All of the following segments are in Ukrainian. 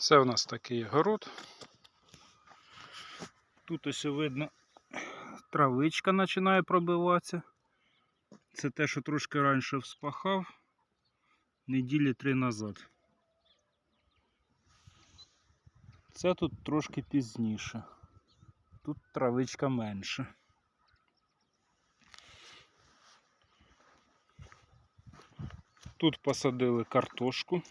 Це у нас такий город. Тут ось видно травичка починає пробиватися. Це те, що трошки раніше вспахав, неділі три назад. Це тут трошки пізніше. Тут травичка менше. Тут посадили картошку.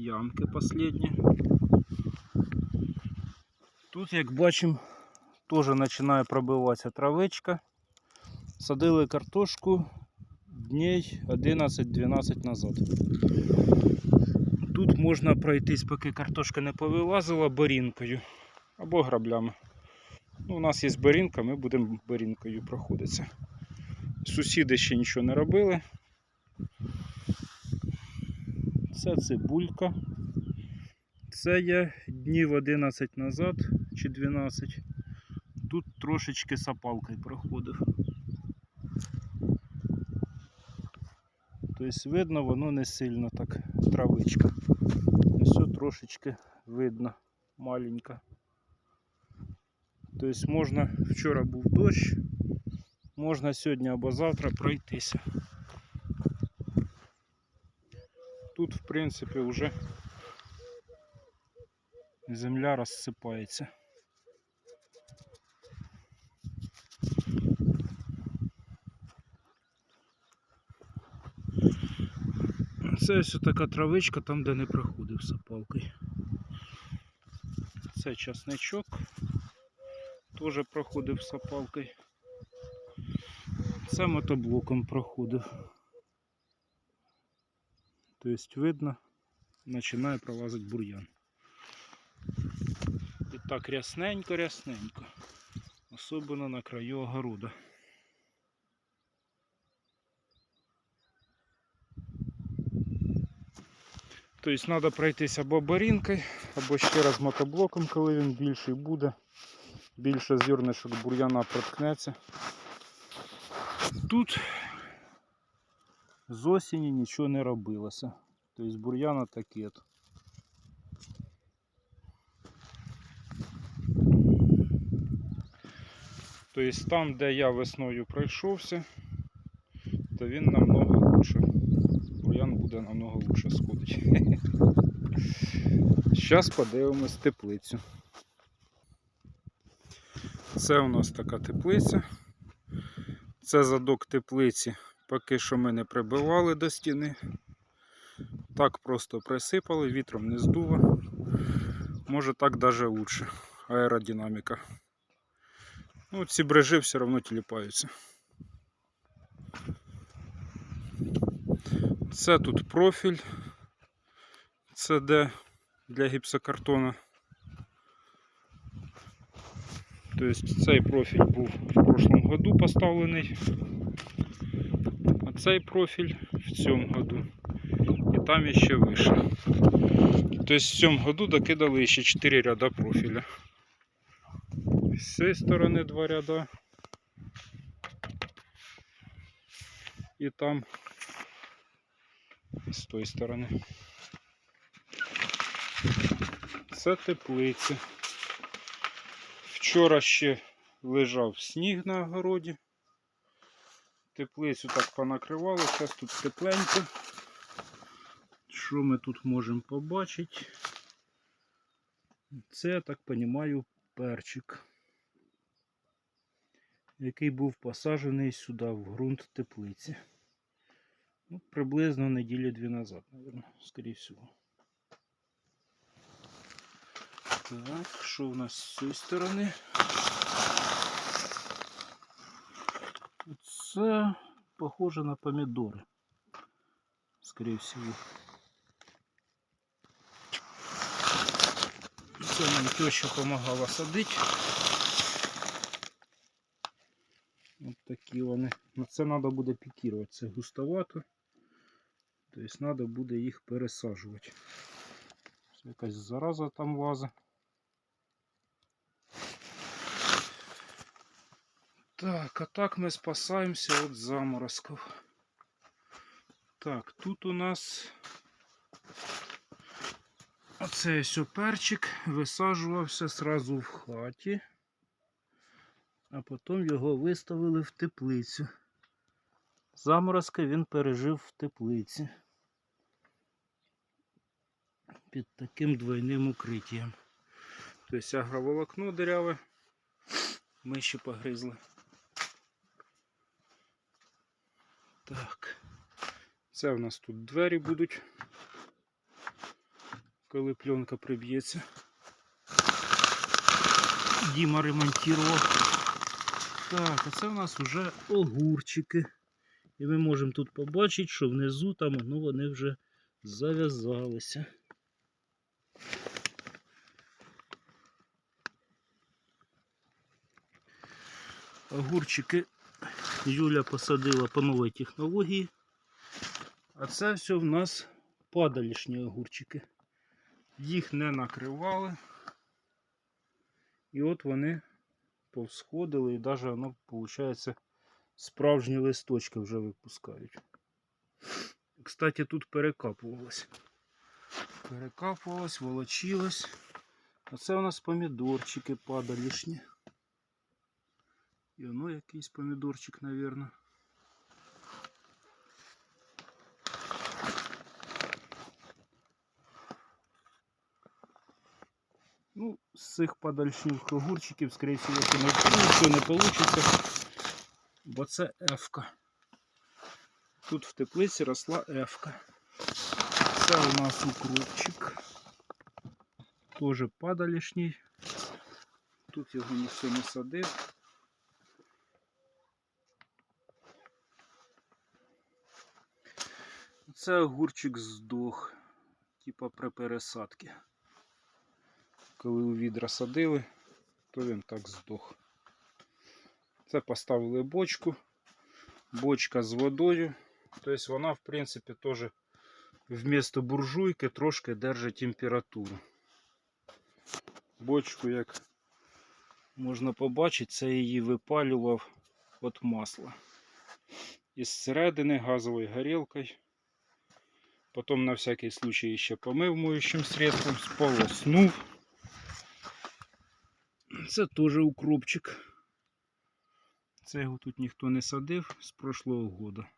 Ямки последні. Тут, як бачимо, теж починає пробиватися травичка. Садили картошку дней 11-12 назад. Тут можна пройтись, поки картошка не повилазила борінкою або граблями. Ну, у нас є борінка, ми будемо борінкою проходитися. Сусіди ще нічого не робили. Це цибулька. Це я днів 11 назад чи 12. Тут трошечки сапалкою проходив. Тобто видно, воно не сильно так травичка. Все трошечки видно маленька. Тобто можна, вчора був дощ, можна сьогодні або завтра пройтися. Тут, в принципі, вже земля розсипається. Це ось така травичка там, де не проходив сапалкою. Це часничок. Теж проходив сапалкою. Це мотоблоком проходив. Тобто видно, починає пролазити бур'ян. І так рясненько-рясненько. Особливо на краю огорода. Тобто треба пройтися або борінкою, або ще раз мотоблоком, коли він більший буде. Більше зірнишок бур'яна проткнеться. Тут з осені нічого не робилося. Тобто бур'яна таке. Тобто там, де я весною пройшовся, то він намного лучше. Бур'ян буде намного лучше сходить. Зараз подивимось теплицю. Це у нас така теплиця. Це задок теплиці. Поки що ми не прибивали до стіни. Так просто присипали, вітром не здуло. Може так даже лучше. Аеродинаміка. Ну, ці брежи все одно тіліпаються. Це тут профіль. Це де для гіпсокартона. Тобто цей профіль був в прошлом году поставлений, цей профіль в цьому году. І там ще вище. Тобто в цьому году докидали ще 4 ряда профіля. З цієї сторони два ряда. І там з тої сторони. Це теплиці. Вчора ще лежав сніг на огороді. Теплицю так понакривали, зараз тут тепленько. Що ми тут можемо побачити? Це, я так розумію, перчик, який був посаджений сюди в ґрунт теплиці. Ну, приблизно неділі дві назад, мабуть, скоріше всього. Так, що в нас з цієї сторони? Це похоже на помідори. Скорее всего. Це нам теща допомагала садити. Ось такі вони. На це треба буде пікірувати. Це густовато. Тобто треба буде їх пересаджувати. Якась зараза там лазить. Так, а так ми спасаємося від заморозків. Так, тут у нас оцей ось перчик висаджувався сразу в хаті, а потім його виставили в теплицю. Заморозки він пережив в теплиці під таким двойним укриттям. Тобто агроволокно диряве, миші погризли. Так. Це в нас тут двері будуть, коли пленка приб'ється. Діма ремонтував. Так, а це в нас вже огурчики. І ми можемо тут побачити, що внизу там ну, вони вже зав'язалися. Огурчики Юля посадила по новій технології. А це все в нас падалішні огурчики. Їх не накривали. І от вони повсходили і навіть воно, виходить, справжні листочки вже випускають. Кстати, тут перекапувалось. Перекапувалось, волочилось. А це у нас помідорчики падалішні. І воно якийсь помідорчик, мабуть. Ну, з цих подальших огурчиків, скоріше всього, нічого не вийде, бо це ефка. Тут в теплиці росла ефка. Це у нас укропчик. Теж падалішній. Тут його ніхто не садив. Це огурчик здох, типа при пересадці. Коли у відра садили, то він так здох. Це поставили бочку. Бочка з водою. Тобто вона, в принципі, теж вмісто буржуйки трошки держить температуру. Бочку, як можна побачити, це її випалював від масла. Із середини газовою горілкою. Потім на всякий случай ще помив моющим средством, сполоснув. Це теж укропчик. Це його тут ніхто не садив з прошлого года.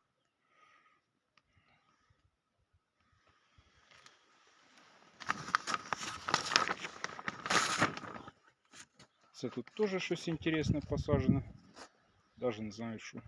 Це тут теж щось інтересне посаджено. Даже не знаю що.